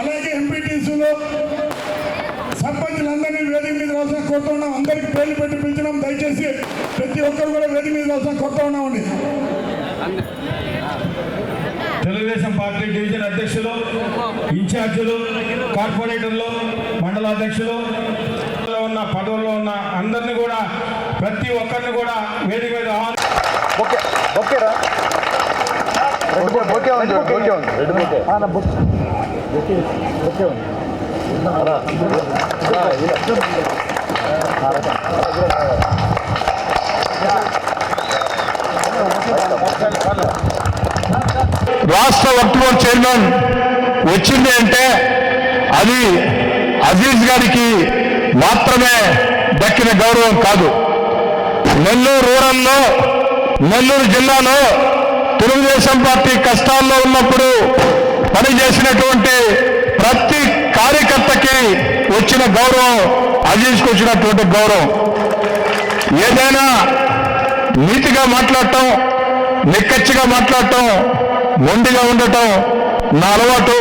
అలాగే ఎంపీటీసీలు సర్పంచులందరినీ వేదిక మీద రాసిన కొత్త ఉన్నాం. అందరికి పేర్లు పెట్టి పిలిచినాం. దయచేసి ప్రతి ఒక్కరు కూడా వేదిక మీద రాసిన కొత్త ఉన్నామండి. తెలుగుదేశం పార్టీ డివిజన్ అధ్యక్షులు ఇన్ఛార్జీలు కార్పొరేటర్లు మండల అధ్యక్షులు ఉన్న పదవుల్లో ఉన్న అందరిని కూడా ప్రతి ఒక్కరిని కూడా వేదిక మీద ఆహ్వాని ఓకే ఓకేరా రెడ్ బుక్ ఓకే ఉంది చూడు, ఓకే ఉంది. రెడ్ ఓకే ఓకే ఉంది. రాష్ట్ర వర్క్ బోర్డ్ చైర్మన్ వచ్చింది అంటే అది అజీజ్ గారికి మాత్రమే దక్కిన గౌరవం కాదు. నెల్లూరు రూరల్లో నెల్లూరు జిల్లాలో తెలుగుదేశం పార్టీ కష్టాల్లో ఉన్నప్పుడు పనిచేసినటువంటి ప్రతి కార్యకర్తకి వచ్చిన గౌరవం అజీజ్కి వచ్చినటువంటి గౌరవం. ఏదైనా నీతిగా మాట్లాడటం నిక్కచ్చిగా మాట్లాడటం మొండిగా ఉండటం నా అలవాటు.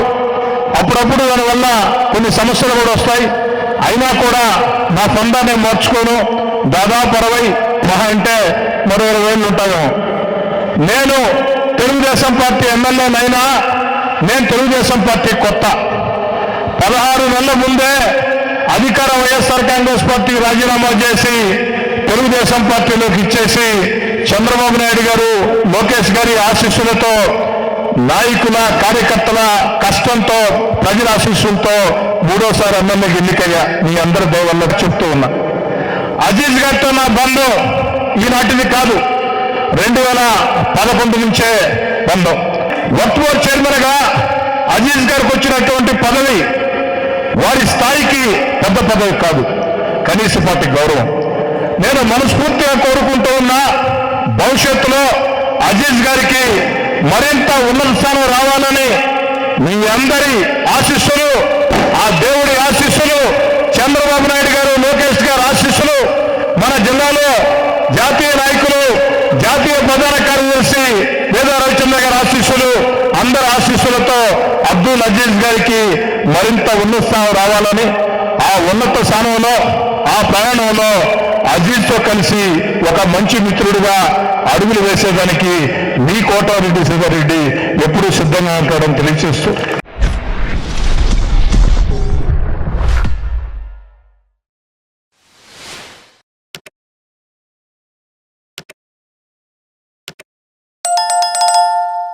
అప్పుడప్పుడు దానివల్ల కొన్ని సమస్యలు కూడా వస్తాయి. అయినా కూడా నా సొంతాన్ని మార్చుకోను దాదాపు అరవై మహా అంటే మరో ఇరవై ఏళ్ళు ఉంటాను నేను తెలుగుదేశం పార్టీ ఎమ్మెల్యేనైనా నేను తెలుగుదేశం పార్టీ కొత్త. పదహారు నెలల ముందే అధికార వైఎస్ఆర్ కాంగ్రెస్ పార్టీ రాజీనామా చేసి తెలుగుదేశం పార్టీలోకి ఇచ్చేసి చంద్రబాబు నాయుడు గారు లోకేష్ గారి ఆశీస్సులతో నాయకుల కార్యకర్తల కష్టంతో ప్రజల ఆశీస్సులతో మూడోసారి ఎమ్మెల్యేకి ఎన్నికయ్యా. మీ అందరి దయవల్లకు చెప్తూ ఉన్నా. అజీజ్ గారితో నా బంధం ఈనాటిది కాదు. రెండు వేల పదకొండు నుంచే బంధం. వర్క్బోర్డ్ చైర్మన్గా అజీజ్ గారికి వచ్చినటువంటి పదవి వారి స్థాయికి పెద్ద పదవి కాదు. కనీస పార్టీ గౌరవం. నేను మనస్ఫూర్తిగా కోరుకుంటూ ఉన్నా భవిష్యత్తులో అజీజ్ గారికి మరింత ఉన్నత స్థానం రావాలని మీ అందరి ఆశీస్సులు ఆ దేవుడి ఆశీస్సులు చంద్రబాబు నాయుడు గారు లోకేష్ గారు ఆశీస్సులు మన జిల్లాలో జాతీయ నాయకులు జాతీయ ప్రధాన కార్యదర్శి వేదా రవిచంద్ర గారి ఆశీస్సులు అందరి ఆశీస్సులతో అబ్దుల్ అజీజ్ గారికి మరింత ఉన్నత స్థానం రావాలని ఆ ఉన్నత స్థానంలో ఆ ప్రయాణంలో అజిత్తో కలిసి ఒక మంచి మిత్రుడిగా అడుగులు వేసేదానికి మీ కోటారెడ్డి సుధారెడ్డి ఎప్పుడూ సిద్ధంగా ఉంటాడని తెలియజేస్తూ